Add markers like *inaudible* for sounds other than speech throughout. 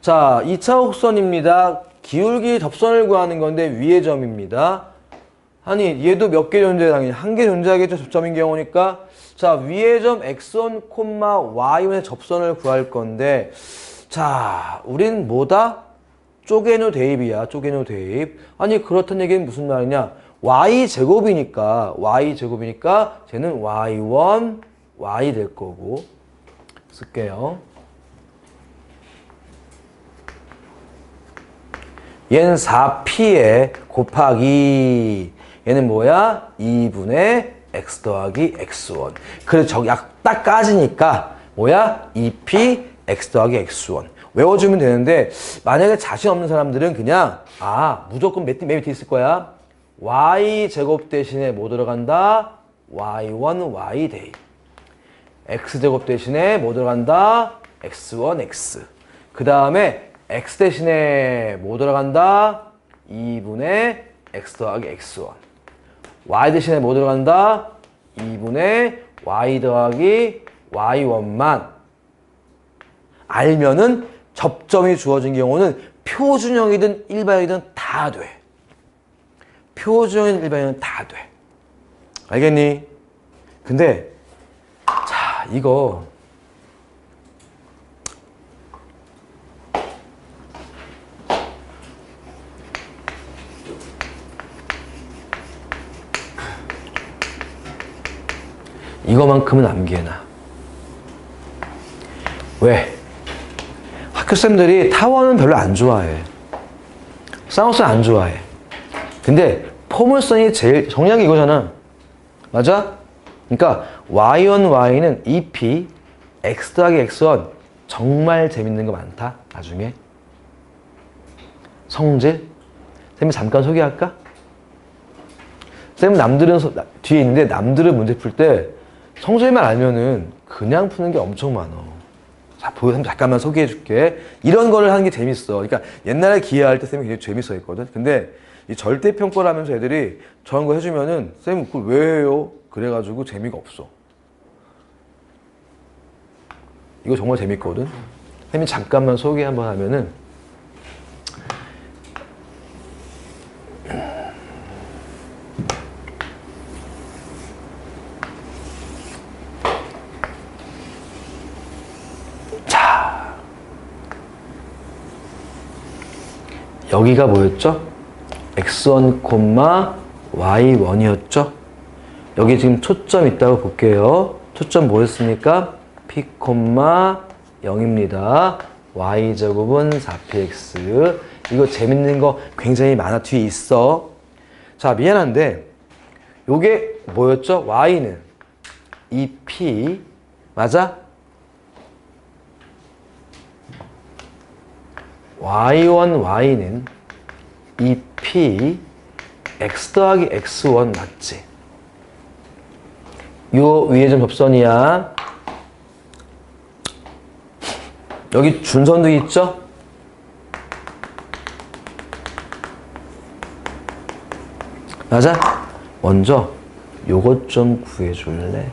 자, 2차 곡선입니다. 기울기 접선을 구하는 건데 위의 점입니다. 아니, 얘도 몇 개 존재 당연히 한개 존재하겠죠. 접점인 경우니까. 자, 위의 점 x1, y1의 접선을 구할 건데 자, 우린 뭐다? 쪼개누 대입이야. 쪼개누 대입. 아니, 그렇다는 얘기는 무슨 말이냐? y 제곱이니까 y 제곱이니까 쟤는 y1, y 될 거고 쓸게요. 얘는 4p에 곱하기 얘는 뭐야? 2분의 x 더하기 x1 그래서 저약딱 까지니까 뭐야? 2p x 더하기 x1 외워주면 되는데 만약에 자신 없는 사람들은 그냥 아 무조건 몇, 몇 밑에 있을 거야? y 제곱 대신에 뭐 들어간다? y1 y 대입 x 제곱 대신에 뭐 들어간다? x1 x 그 다음에 x 대신에 뭐 들어간다? 2분의 x 더하기 x1 y 대신에 뭐 들어간다? 2분의 y 더하기 y1만 알면은 접점이 주어진 경우는 표준형이든 일반형이든 다 돼. 표준형이든 일반형이든 다 돼. 알겠니? 근데 자 이거 이거만큼은 암기해놔. 왜? 학교쌤들이 타원은 별로 안 좋아해. 쌍쌍 안 좋아해. 근데 포물선이 제일 정량이 이거잖아. 맞아? 그러니까 y1, y는 2p, x 더하기 x1 정말 재밌는 거 많다. 나중에. 성질? 쌤이 잠깐 소개할까? 쌤은 남들은 뒤에 있는데 남들은 문제 풀 때 성질만 알면은 그냥 푸는 게 엄청 많아. 자, 보여 잠깐만 소개해 줄게. 이런 거를 하는 게 재밌어. 그러니까 옛날에 기회할 때 쌤이 굉장히 재밌어 했거든. 근데 이 절대평가를 하면서 애들이 저런 거 해주면은 쌤 그걸 왜 해요? 그래가지고 재미가 없어. 이거 정말 재밌거든. 쌤이 잠깐만 소개 한번 하면은 여기가 뭐였죠? x1, y1이었죠? 여기 지금 초점 있다고 볼게요. 초점 뭐였습니까? p, 0입니다. y제곱은 4px. 이거 재밌는 거 굉장히 많아. 뒤에 있어. 자, 미안한데, 요게 뭐였죠? y는 2p. 맞아? Y1, y는 2p x 더하기 x1 맞지? 요 위에 좀 접선이야. 여기 준선도 있죠? 맞아? 먼저 요것 좀 구해줄래?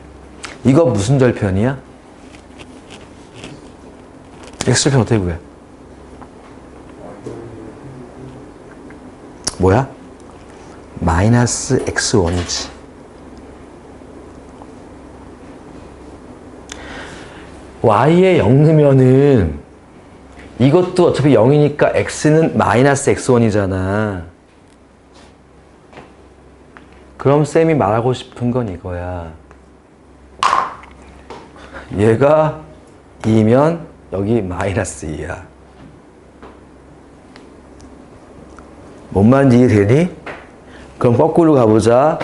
이거 무슨 절편이야? x절편 어떻게 구해? 뭐야? 마이너스 x1이지. y에 0 넣으면은 이것도 어차피 0이니까 x는 마이너스 x1이잖아. 그럼 쌤이 말하고 싶은 건 이거야. 얘가 2면 여기 마이너스 2야. 뭔 말인지 이해되니? 그럼 거꾸로 가보자.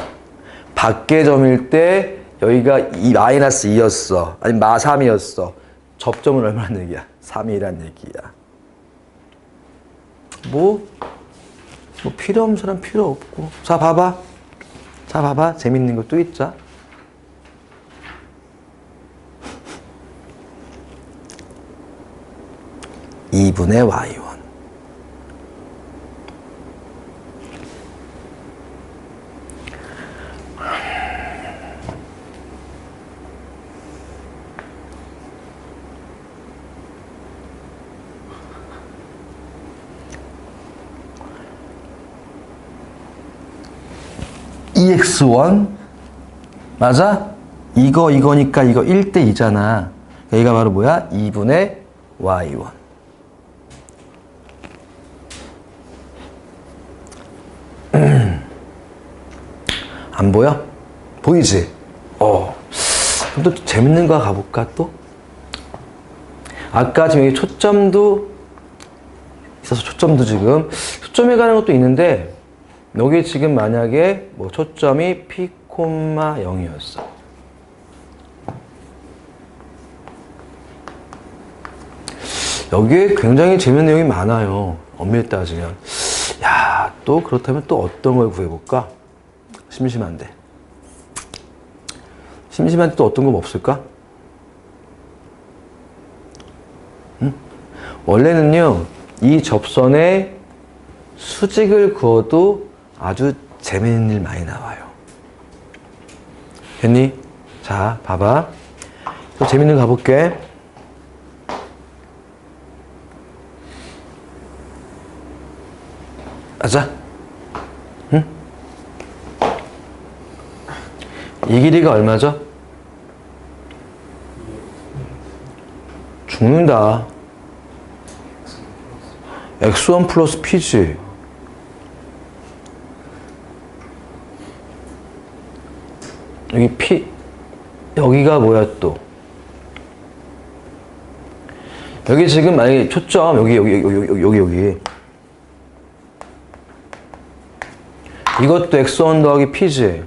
밖의 점일 때 여기가 2, 마이너스 2였어. 아니 마 3이었어. 접점은 얼마나 얘기야? 3이란 얘기야. 뭐? 뭐 필요 없는 사람 필요 없고. 자 봐봐. 자 봐봐. 재밌는 거 또 있자. 이분의 y1. 2x1 맞아? 이거 이거니까 이거 1대 2잖아. 얘가 바로 뭐야? 2분의 y1. *clears throat* 안 보여? 보이지? 어. 그럼 또 재밌는 거 가볼까 또? 아까 지금 여기 초점도 있어서 초점도 지금 초점에 가는 것도 있는데 여기 지금 만약에 뭐 초점이 p, 0이었어. 여기에 굉장히 재밌는 내용이 많아요. 엄밀히 따지면. 야, 또 그렇다면 또 어떤 걸 구해볼까? 심심한데. 심심한데 또 어떤 거 없을까? 응? 원래는요, 이 접선에 수직을 그어도 아주 재밌는 일 많이 나와요. 됐니? 자, 봐봐. 또 재밌는 거 가볼게. 가자. 응? 이 길이가 얼마죠? 죽는다. x1 플러스 p지. 여기 p, 여기가 뭐야 또? 여기 지금 만약에 초점, 여기, 여기, 여기, 여기, 여기, 여기. 이것도 x1 더하기 p지.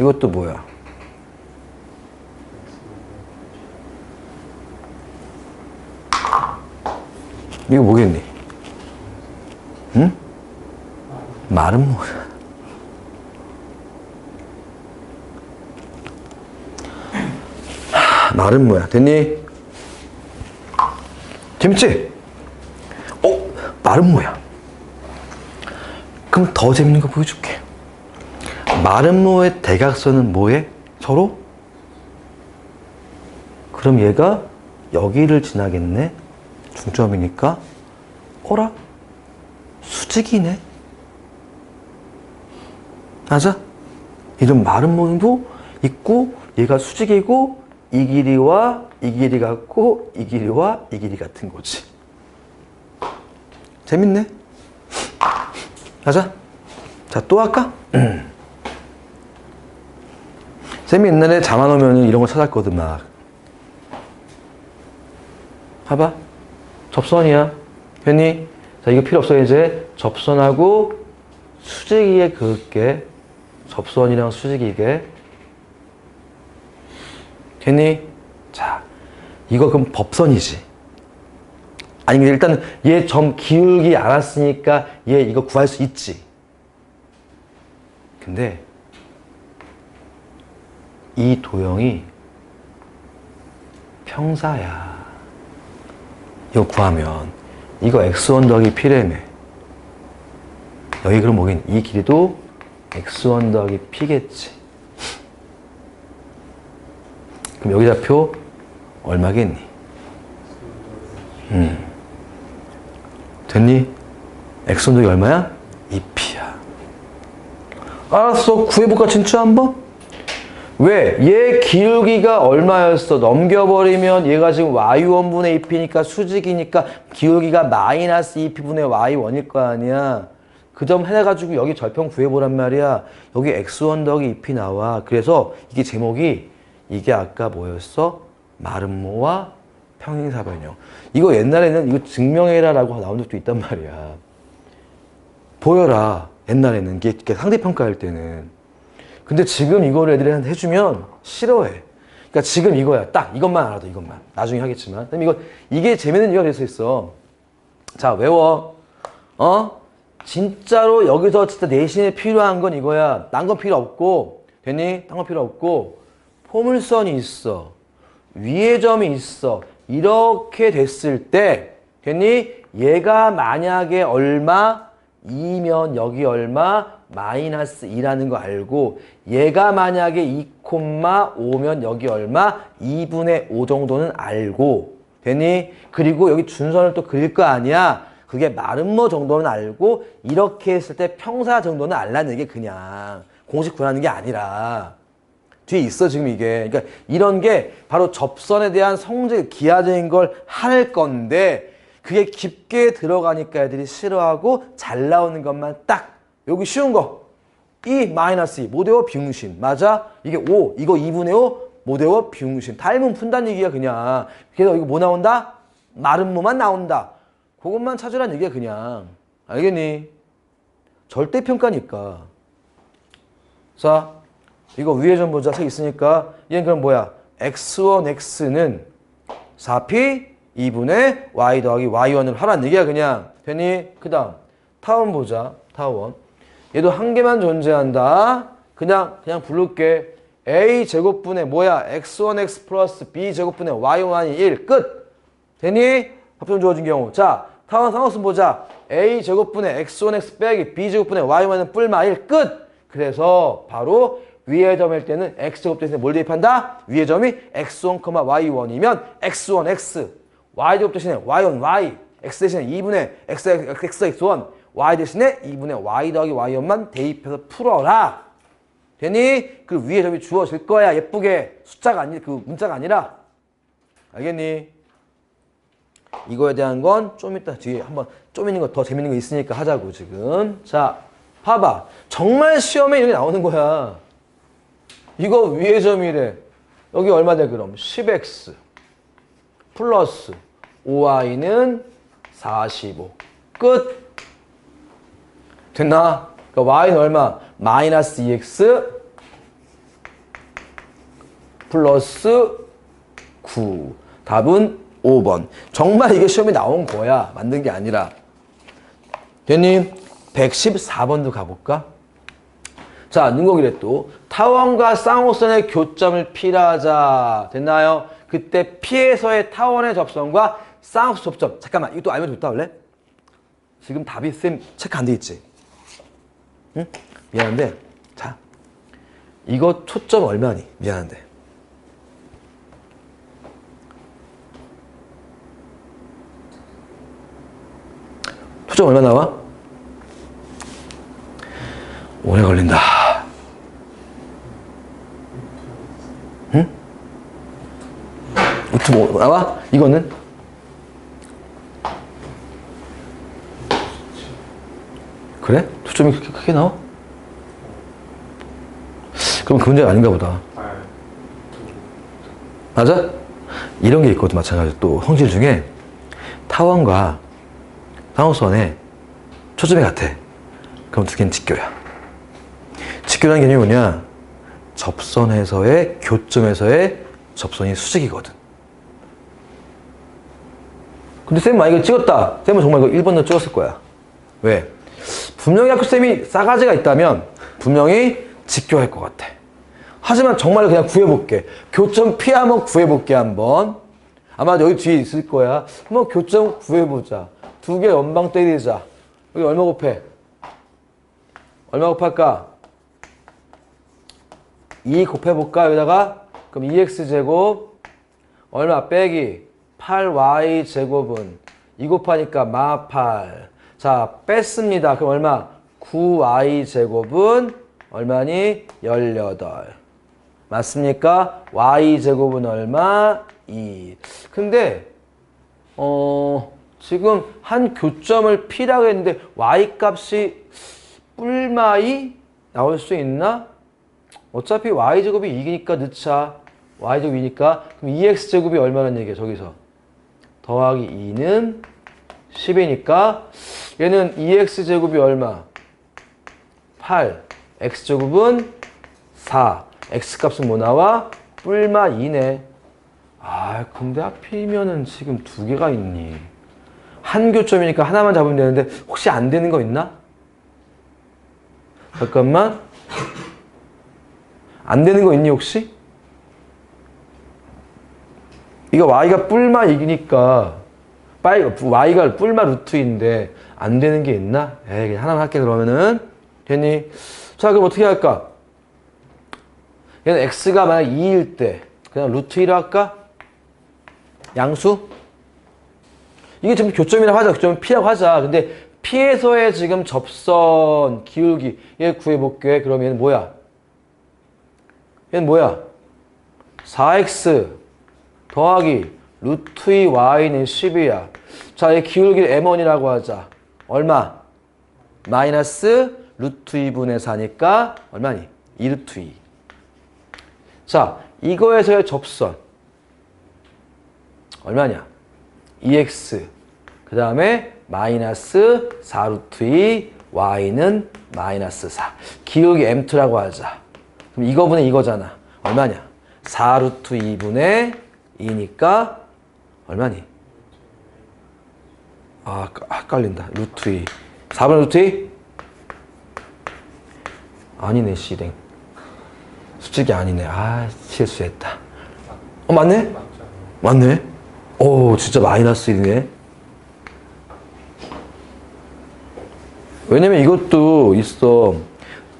이것도 뭐야? 이거 뭐겠니? 응? 말은 뭐야? 말은 뭐야? 됐니? 재밌지? 어? 말은 뭐야? 그럼 더 재밌는 거 보여줄게. 마름모의 대각선은 뭐해? 서로? 그럼 얘가 여기를 지나겠네? 중점이니까? 어라? 수직이네? 맞아? 이런 마름모도 있고 얘가 수직이고 이 길이와 이 길이 같고 이 길이와 이 길이 같은 거지. 재밌네? 가자. 자, 또 할까? 쌤이 옛날에 잠안 오면 이런 거 찾았거든, 막. 봐봐. 접선이야. 괜히? 자, 이거 필요 없어, 이제. 접선하고 수직이에 그을게. 접선이랑 수직이게. 괜히? 자, 이거 그럼 법선이지. 아니, 일단은 얘점 기울기 알았으니까 얘 이거 구할 수 있지. 근데 이 도형이 평사야. 이거 구하면 이거 x1 더하기 p래매. 여기 그럼 뭐긴 이 길이도 x1 더하기 p겠지. 그럼 여기 좌표 얼마겠니? 음. 됐니? x1 더하기 얼마야? 2p야. 알았어. 구해볼까 진짜 한번? 왜? 얘 기울기가 얼마였어? 넘겨버리면 얘가 지금 y1분의 2p니까 수직이니까 기울기가 마이너스 2p분의 y1일 거 아니야. 그 점 해가지고 여기 절편 구해보란 말이야. 여기 x1 더하기 2p 나와. 그래서 이게 제목이 이게 아까 뭐였어? 마름모와 평행사변형. 이거 옛날에는 이거 증명해라 라고 나온 적도 있단 말이야. 보여라. 옛날에는 이게 상대평가할 때는. 근데 지금 이거를 애들한테 해주면 싫어해. 그러니까 지금 이거야. 딱 이것만 알아도 이것만. 나중에 하겠지만. 그럼 이거 이게 재밌는 이유가 될수 있어. 자 외워. 어? 진짜로 여기서 진짜 내신에 필요한 건 이거야. 딴 건 필요 없고 됐니? 딴 건 필요 없고 포물선이 있어. 위의 점이 있어. 이렇게 됐을 때 됐니? 얘가 만약에 얼마 2면 여기 얼마 마이너스 2라는 거 알고 얘가 만약에 2,5면 여기 얼마 2분의 5 정도는 알고 되니? 그리고 여기 준선을 또 그릴 거 아니야? 그게 마름모 정도는 알고 이렇게 했을 때 평사 정도는 알라는 게 그냥 공식 구하는 게 아니라 뒤에 있어 지금 이게. 그러니까 이런 게 바로 접선에 대한 성질 기하적인 걸 할 건데 그게 깊게 들어가니까 애들이 싫어하고 잘 나오는 것만 딱 여기 쉬운 거. E 마이너스 2 모대어 비응신. 맞아? 이게 5 이거 2분의 5 모대어 비응신. 닮은 푼다는 얘기야 그냥. 그래서 이거 뭐 나온다? 마름모만 나온다. 그것만 찾으란 얘기야 그냥. 알겠니? 절대평가니까. 자 이거 위에 좀 보자. 책 있으니까. 얘는 그럼 뭐야? X1 x는 4p 2분의 y 더하기 y1을 하란 얘기야 그냥. 되니? 그 다음. 타원 보자. 타원. 얘도 한 개만 존재한다. 그냥 그냥 부를게. A 제곱분의 뭐야? X1x 플러스 b 제곱분의 y1이 1 끝. 되니? 합성 주어진 경우. 자 타원 상호수 보자. A 제곱분의 x1x 빼기 b 제곱분의 y1은 뿔마 1 끝. 그래서 바로 위의 점일 때는 x제곱 대신에 뭘 대입한다? 위의 점이 x1, y1이면 x1, x y제곱 대신에 y1, y x 대신에 2분의 x, x, x1 y 대신에 2분의 y 더하기 y1만 대입해서 풀어라. 되니? 그 위의 점이 주어질 거야. 예쁘게. 숫자가 아니 그 문자가 아니라. 알겠니? 이거에 대한 건 좀 이따 뒤에 한번 좀 있는 거 더 재밌는 거 있으니까 하자고 지금. 자 봐봐. 정말 시험에 이렇게 나오는 거야 이거 위의 점이래 여기 얼마 돼 그럼 10x 플러스 5y는 45 끝 됐나? 그러니까 y는 얼마? 마이너스 2x 플러스 9 답은 5번 정말 이게 시험에 나온 거야 만든 게 아니라 됐니? 114번도 가볼까? 자, 능곡이래 또. 타원과 쌍호선의 교점을 필하자. 됐나요? 그때 피에서의 타원의 접선과 쌍호선 접점. 잠깐만, 또 알면 좋다, 원래? 지금 답이 쌤 체크 안 돼 있지? 응? 미안한데. 자, 이거 초점 얼마니? 미안한데. 초점 얼마 나와? 오래 걸린다. 응? 유튜브 나와? 이거는? 그래? 초점이 그렇게 크게 나와? 그럼 그 문제가 아닌가 보다. 맞아? 이런 게 있거든, 마찬가지로. 또 성질 중에 타원과 상호선에 초점이 같아. 그럼 두 개는 직교야. 직교라는 개념이 뭐냐? 접선에서의 교점에서의 접선이 수직이거든. 근데 쌤 만약에 찍었다. 쌤은 정말 이거 1번으로 찍었을 거야. 왜? 분명히 아까 쌤이 싸가지가 있다면 분명히 직교할 것 같아. 하지만 정말 그냥 구해볼게. 교점 피 한번 구해볼게 한번. 아마 여기 뒤에 있을 거야. 한번 교점 구해보자. 두 개 연방 때리자. 여기 얼마 곱해? 얼마 곱할까? 2 곱해볼까? 여기다가? 그럼 2x제곱 얼마 빼기 8y 제곱은 2 곱하니까 마 8. 자, 뺐습니다. 그럼 얼마? 9y 제곱은 얼마니? 18. 맞습니까? y 제곱은 얼마? 2. 근데 어 지금 한 교점을 P라고 했는데 y 값이 뿔마이 나올 수 있나? 어차피 y 제곱이 2니까 넣자. y 제곱 2니까 그럼 2x 제곱이 얼마란 얘기야 저기서 더하기 2는 10이니까 얘는 2x 제곱이 얼마? 8 x 제곱은 4 x 값은 뭐 나와? 뿔마 2네 아 근데 하필이면은 지금 두 개가 있니 한 교점이니까 하나만 잡으면 되는데 혹시 안 되는 거 있나? 잠깐만 안 되는 거 있니 혹시? 이거 y가 뿔마 이기니까 y가 뿔마 루트인데 안 되는 게 있나? 에이 하나만 할게 그러면은 됐니? 자 그럼 어떻게 할까? 얘는 x가 만약 2일 때 그냥 루트 1을 할까? 양수? 이게 지금 교점이라고 하자. 교점 P라고 하자. 근데 P에서의 지금 접선 기울기 얘 구해볼게. 그러면 얘는 뭐야? 얘는 뭐야? 4x 더하기 루트 2 y는 10이야. 자, 얘 기울기를 m1이라고 하자. 얼마? 마이너스 루트 2분의 4니까 얼마니? 2루트 2. 자, 이거에서의 접선 얼마냐? 2x 그 다음에 마이너스 4루트 2 y는 마이너스 4 기울기 m2라고 하자 그럼 이거분의 이거잖아 얼마냐? 4루트 2분의 2니까 얼마니? 아 헷갈린다 루트 2 4분의 루트 2? 아니네 씨랭 솔직히 아니네 아 실수했다 어 맞네? 맞네? 오 진짜 마이너스 1이네 왜냐면 이것도 있어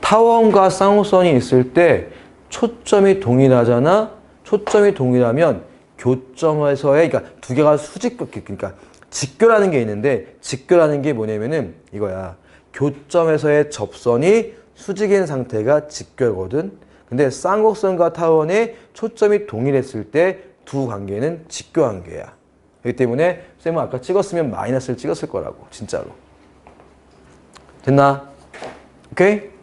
타원과 쌍호선이 있을 때 초점이 동일하잖아 초점이 동일하면 교점에서의 그러니까 두 개가 수직 그러니까 직교라는 게 있는데 직교라는 게 뭐냐면은 이거야 교점에서의 접선이 수직인 상태가 직교거든 근데 쌍곡선과 타원의 초점이 동일했을 때 두 관계는 직교 관계야 그렇기 때문에 쌤은 아까 찍었으면 마이너스를 찍었을 거라고 진짜로 됐나? 오케이?